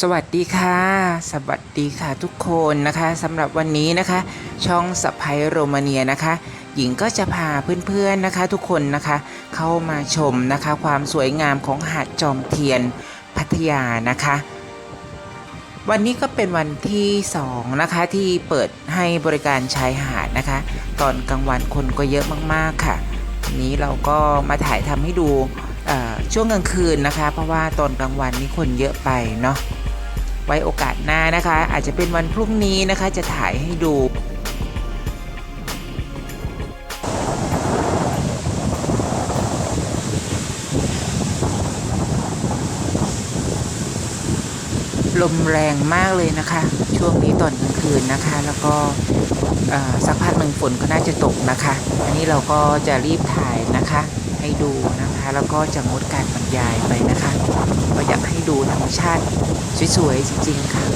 สวัสดีค่ะ สวัสดีค่ะทุกคนนะคะสำหรับวันนี้นะคะ ช่องสไปโรมาเนียนะคะ หญิงก็จะพาเพื่อนๆนะคะ ทุกคนนะคะ เข้ามาชมนะคะ ความสวยงามของหาดจอมเทียนพัทยานะคะ วันนี้ก็เป็นวันที่2นะคะที่เปิดให้บริการชายหาดนะคะ ตอนกลางวันคนก็เยอะมากๆค่ะวันนี้เราก็มาถ่ายทำให้ดูช่วงกลางคืนนะคะ เพราะว่าตอนกลางวันนี่คนเยอะไปเนาะ ไว้โอกาสหน้านะคะ อาจจะเป็นวันพรุ่งนี้นะคะจะถ่ายให้ดูลมแรงมากเลยนะคะ ช่วงนี้ตอนกลางคืนนะคะ แล้วก็สักพักหนึ่งฝนก็น่าจะตกนะคะ อันนี้เราก็จะรีบถ่ายนะคะ ให้ดูนะ แล้วก็จะงดการบรรยายไปนะคะ ก็อยากให้ดูธรรมชาติสวยๆจริง ๆ ค่ะ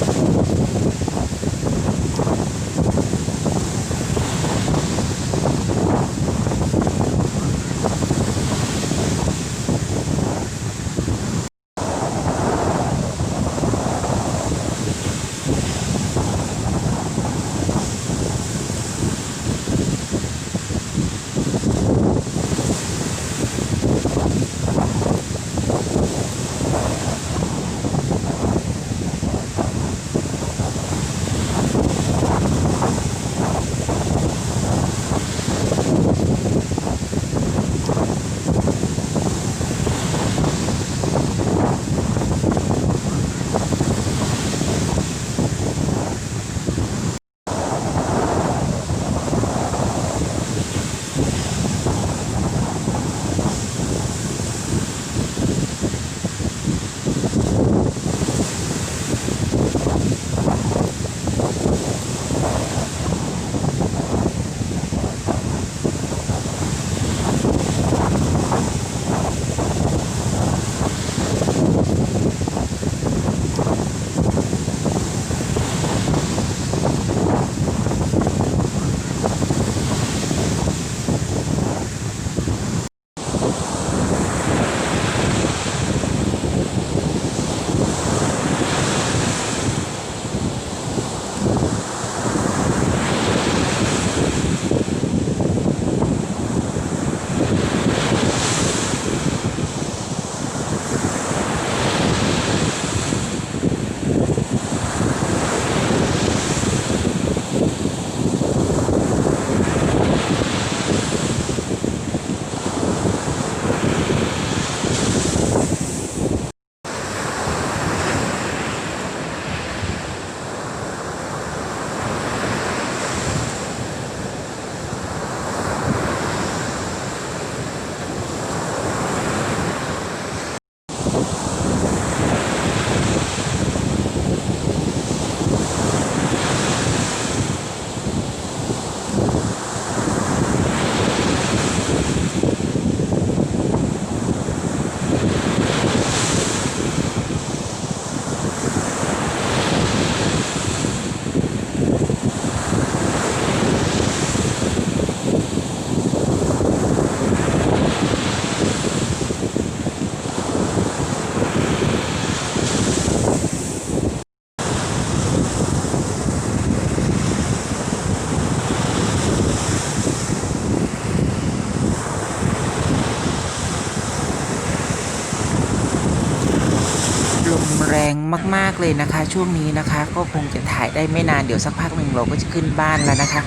มาก ๆเลยนะคะ ช่วงนี้นะคะ ก็คงจะถ่ายได้ไม่นานเดี๋ยวสักพักหนึ่งเราก็จะขึ้นบ้านแล้วนะคะ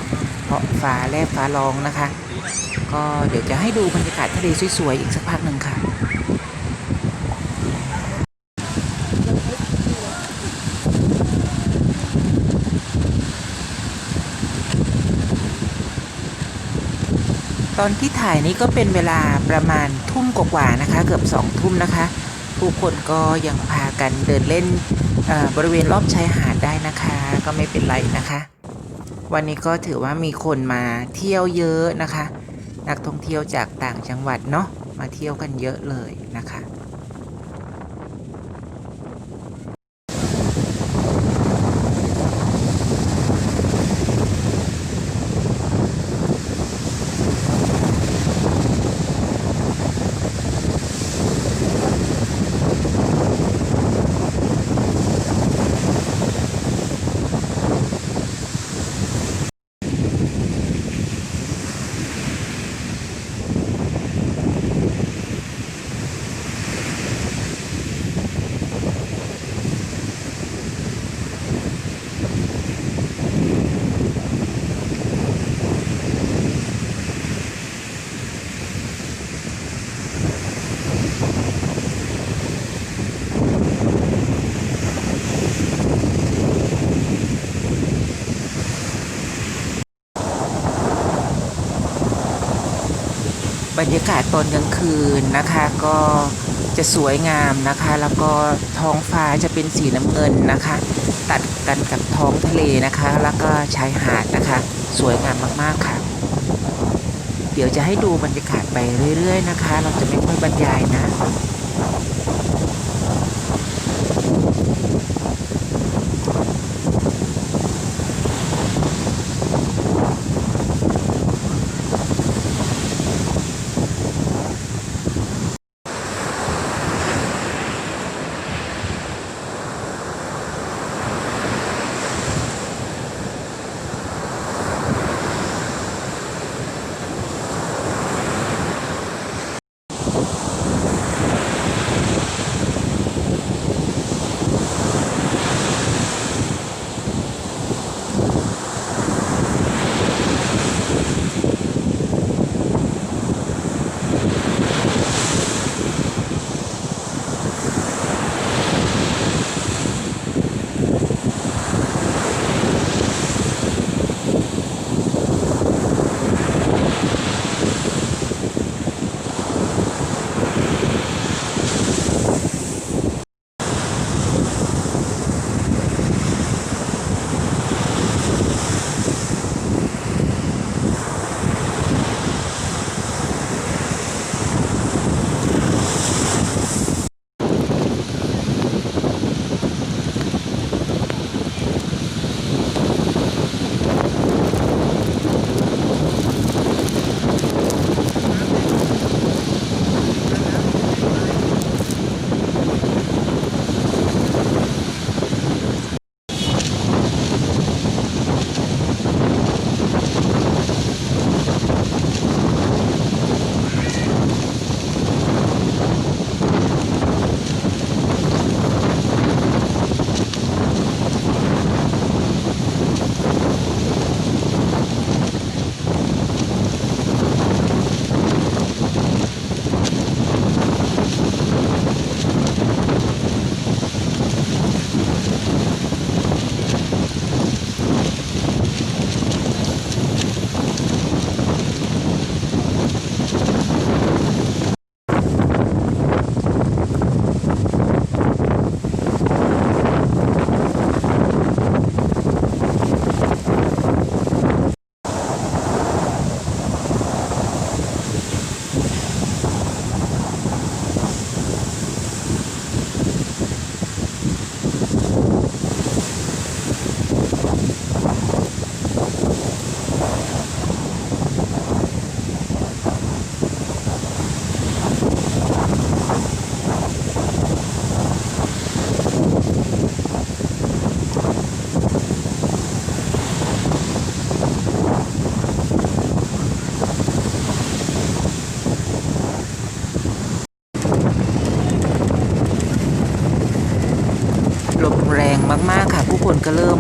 เพราะฟ้าแลบฟ้าร้องนะคะ ก็เดี๋ยวจะให้ดูบรรยากาศทะเลสวยๆอีกสักพักหนึ่งค่ะตอนที่ถ่ายนี้ก็เป็นเวลาประมาณทุ่มกว่าๆนะคะ เกือบสองทุ่มนะคะ ผู้คนก็ยังพากันเดินเล่นบริเวณรอบชายหาดได้นะคะ ก็ไม่เป็นไรนะคะ วันนี้ก็ถือว่ามีคนมาเที่ยวเยอะนะคะ นักท่องเที่ยวจากต่างจังหวัดเนาะมาเที่ยวกันเยอะเลยนะคะ บรรยากาศตอนกลางคืนนะคะ ก็จะสวยงามนะคะ แล้วก็ท้องฟ้าจะเป็นสีน้ำเงินนะคะ ตัดกันกับท้องทะเลนะคะ แล้วก็ชายหาดนะคะ สวยงามมากๆค่ะ เดี๋ยวจะให้ดูบรรยากาศไปเรื่อย ๆ นะคะ เราจะไม่ค่อยบรรยายนะ ลมแรงมากๆค่ะ ผู้คนก็เริ่ม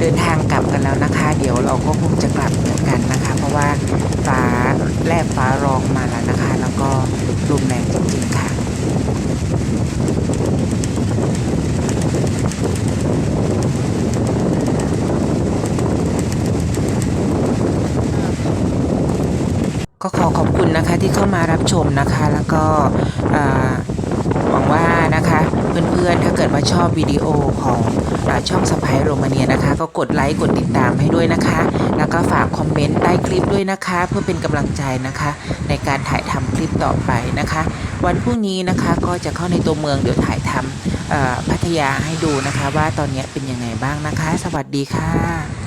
เดินทางกลับกันแล้วนะคะ เดี๋ยวเราก็คงจะกลับเหมือนกันนะคะ เพราะว่าฟ้าแลบฟ้าร้องมาแล้วนะคะ แล้วก็ลมแรงจริงๆค่ะก็ขอขอบคุณนะคะที่เข้ามารับชมนะคะ แล้วก็หวังว่า พื่อนๆ ถ้าเกิดว่าชอบวิดีโอของช่องสไปโรมาเนียนะคะ ก็กดไลค์กดติดตามให้ด้วยนะคะ แล้วก็ฝากคอมเมนต์ใต้คลิปด้วยนะคะ เพื่อเป็นกำลังใจนะคะ ในการถ่ายทำคลิปต่อไปนะคะ วันพรุ่งนี้นะคะก็จะเข้าในตัวเมืองเดี๋ยวถ่ายทำพัทยาให้ดูนะคะ ว่าตอนนี้เป็นยังไงบ้างนะคะ สวัสดีค่ะ